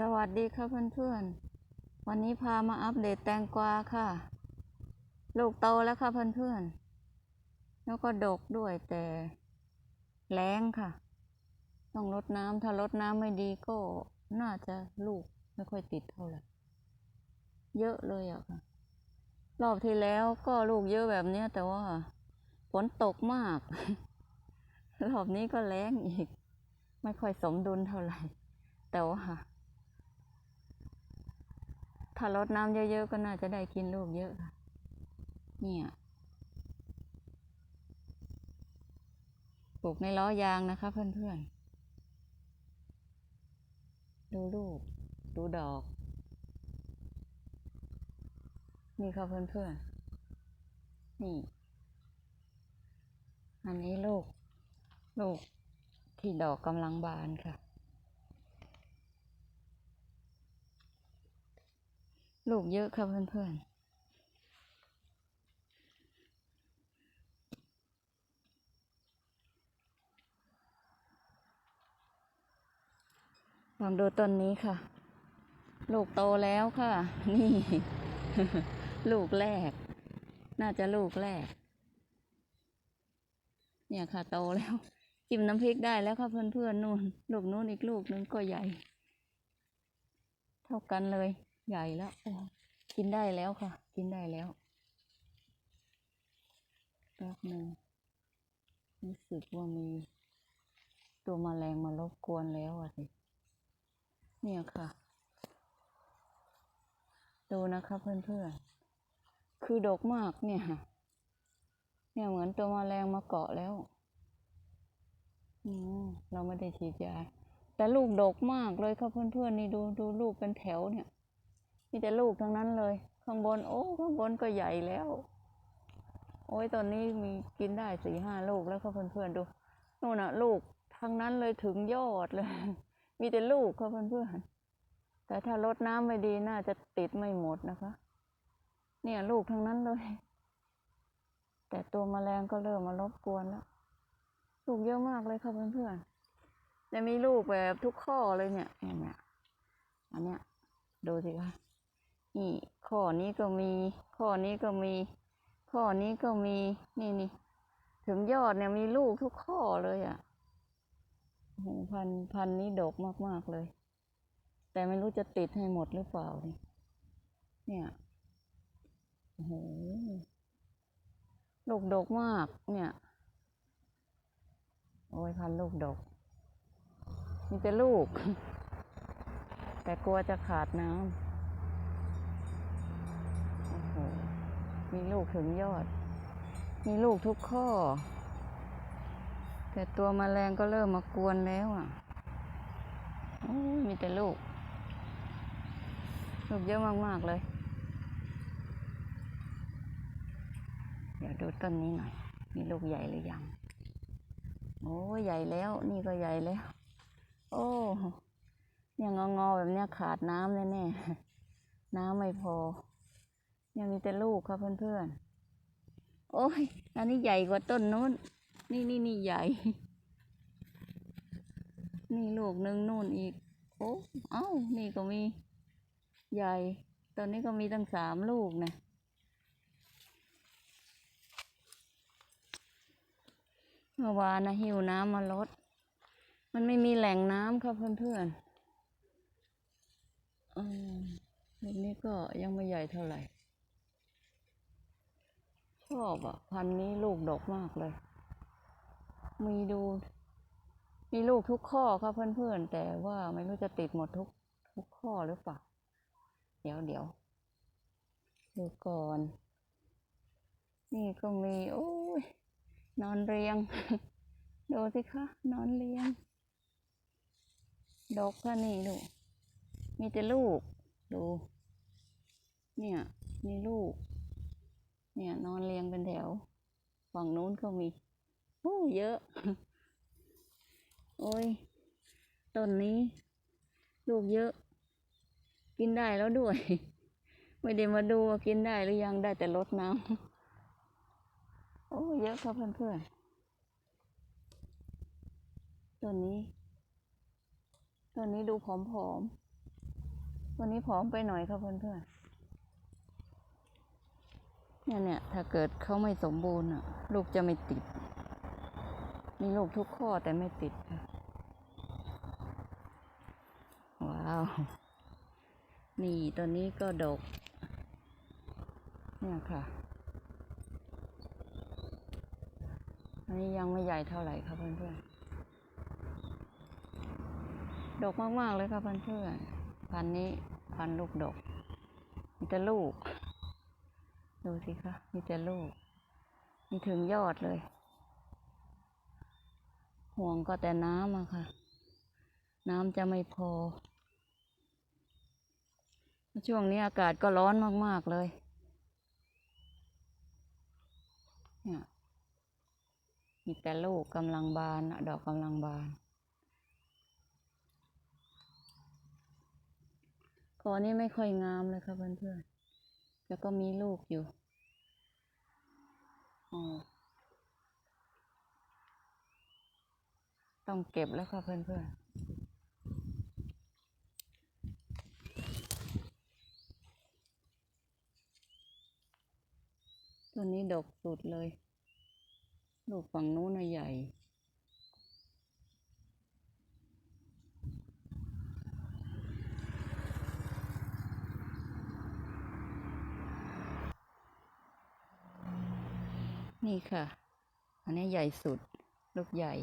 สวัสดีค่ะเพื่อนๆ วันนี้พามาอัปเดตแตงกวาค่ะ ลูกโตแล้วค่ะเพื่อนๆ แล้วก็ดกด้วยแต่แรงค่ะ ต้องรดน้ำถ้ารดน้ำไม่ดีก็น่าจะลูกไม่ค่อยติดเท่าไหร่ เยอะเลยอะค่ะ รอบที่แล้วก็ลูกเยอะแบบนี้แต่ว่าฝนตกมาก รอบนี้ก็แรงอีก ไม่ค่อยสมดุลเท่าไหร่ แต่ว่า ถ้ารดน้ำเยอะๆ ก็น่าจะได้กินลูกเยอะค่ะ เนี่ย ปลูกในล้อยางนะคะเพื่อนๆ ดูลูก ดูดอก นี่ค่ะเพื่อนๆ นี่ อันนี้ลูก ลูกที่ดอกกำลังบานค่ะ ลูกเยอะค่ะเพื่อนๆลองดูต้นนี้ค่ะ ลูกโตแล้วค่ะ นี่ ลูกแรก น่าจะลูกแรก เนี่ยค่ะ โตแล้ว จิ้มน้ำพริกได้แล้วค่ะเพื่อนๆนู่น ลูกนู้นอีกลูกนึงก็ใหญ่ เท่ากันเลย ใหญ่แล้วกินได้แล้วค่ะ กินได้แล้วแป๊บหนึ่งรู้สึกว่ามี ตัวมแมลงมารบกวนแล้วอะสิเนี่ยค่ะ ดูนะคะเพื่อนๆ คือดกมากเนี่ยค่ะเนี่ยเหมือนตัวมแมลงมาเกาะแล้วอืมเราไม่ได้ฉีดยาแต่ลูกดกมากเลยค่ะเพื่อนๆนี่ดูดูลูกเป็นแถวเนี่ย มีแต่ลูกทั้งนั้นเลย ข้างบน โอ้ข้างบนก็ใหญ่แล้ว โอ้ยตอนนี้มีกินได้สี่ห้าลูกแล้วค่ะเพื่อนๆดูนู่นน่ะ ลูกทั้งนั้นเลยถึงยอดเลย มีแต่ลูกค่ะเพื่อนๆแต่ถ้ารดน้ำไม่ดีน่าจะติดไม่หมดนะคะ เนี่ยลูกทั้งนั้นเลย แต่ตัวแมลงก็เริ่มมารบกวนแล้วลูกเยอะมากเลยค่ะเพื่อนๆจะมีลูกแบบทุกข้อเลยเนี่ยเนี่ยอันเนี้ยดูสิคะ นี่ข้อนี้ก็มี ข้อนี้ก็มี ข้อนี้ก็มี นี่นี่ ถึงยอดเนี่ยมีลูกทุกข้อเลยอะ่ะโอ้โหพันพันนี้ดกมาก ๆ เลย แต่ไม่รู้จะติดให้หมดหรือเปล่านี่เนี่ยโอ้โหลูกดกมาก เนี่ย โอ้ยพันลูกดก มีแต่ลูก แต่กลัวจะขาดน้ำ โอ้โห มีลูกถึงยอด มีลูกทุกข้อ แต่ตัวมแมลงก็เริ่มมากวนแล้วอะโอ้มีแต่ลูก ลูกเยอะมากๆเลย เดี๋ยวดูต้นนี้หน่อย มีลูกใหญ่หรือยัง โอ้ใหญ่แล้ว นี่ก็ใหญ่แล้ว โอ้ยังงอๆแบบเนี้ยขาดน้ำแน่ๆ น้ำไม่พอ ยังมีแต่ลูกค่ะเพื่อนๆ โอ้ย อันนี้ใหญ่กว่าต้นนู้น นี่นี่นี่ใหญ่ นี่ลูกหนึ่งนู่นอีก โอ้ เอ้า นี่ก็มีใหญ่ ตอนนี้ก็มีตั้งสามลูกนะเมื่อวานนะหิวน้ำมาลด มันไม่มีแหล่งน้ำค่ะเพื่อนๆอืมลูกนี้ก็ยังไม่ใหญ่เท่าไหร่ ชอบอะ พันนี้ลูกดกมากเลย มีดู มีลูกทุกข้อค่ะเพื่อนๆ แต่ว่าไม่รู้จะติดหมดทุกทุกข้อหรือเปล่า เดี๋ยวเดี๋ยวดูก่อน นี่ก็มี โอ้ย นอนเรียง ดูสิคะ นอนเรียง ดกค่ะนี่ดู มีแต่ลูก ดู เนี่ย มีลูก เนี่ย นอนเรียงเป็นแถว ฝั่งนู้นก็มีโอ้เยอะ โอ้ยต้นนี้ ลูกเยอะ กินได้แล้วด้วย ไม่ได้มาดูว่ากินได้หรือยังได้แต่ลดน้ำโอ้เยอะครับเพื่อนๆต้นนี้ต้นนี้ดูผอมๆวันนี้ผอมไปหน่อยครับเพื่อนๆ เนี่ยเนี่ยถ้าเกิดเขาไม่สมบูรณ์ลูกจะไม่ติด มีลูกทุกข้อแต่ไม่ติด ว้าว นี่ตัวนี้ก็ดก เนี่ยค่ะ อันนี้ยังไม่ใหญ่เท่าไหร่ครับเพื่อนๆ ดกมากๆเลยครับเพื่อนๆ พันนี้พันลูกดก มีแต่ลูก ดูสิคะมีแต่ลูก มีถึงยอดเลย ห่วงก็แต่น้ำอะค่ะ น้ำจะไม่พอ ช่วงนี้อากาศก็ร้อนมาก ๆ เลยเนี่ยมีแต่ลูกกำลังบานดอกกำลังบานกอนี้ไม่ค่อยงามเลยครับเพื่อนๆ แล้วก็มีลูกอยู่ ต้องเก็บแล้วค่ะเพื่อนๆตัวนี้ดกสุดเลย ลูกฝั่งนู้นใหญ่ นี่ค่ะ อันนี้ใหญ่สุด ลูกใหญ่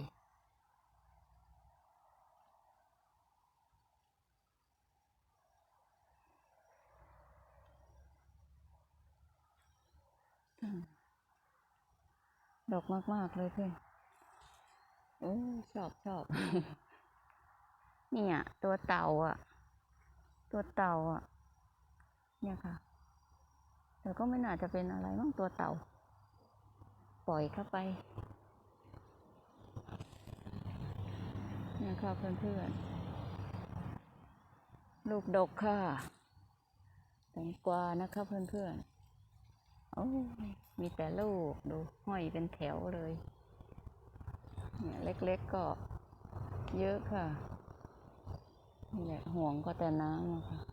อืมดอกมาก ๆ เลยเพื่อนโอ้ชอบชอบเนี่ย ตัวเต่าอะ ตัวเต่าอะ เนี่ยค่ะ แต่ก็ไม่น่าจะเป็นอะไรมั้งตัวเต่า ปล่อยเข้าไปนี่ยค่ะเพื่อนๆ ลูกดกค่ะแตงกวานะคะเพื่อนๆ โอ้มีแต่ลูกดูห้อยเป็นแถวเลย เนี่ยเล็กๆก็เยอะค่ะนี่แหละห่วงก็แต่น้ำอะค่ะ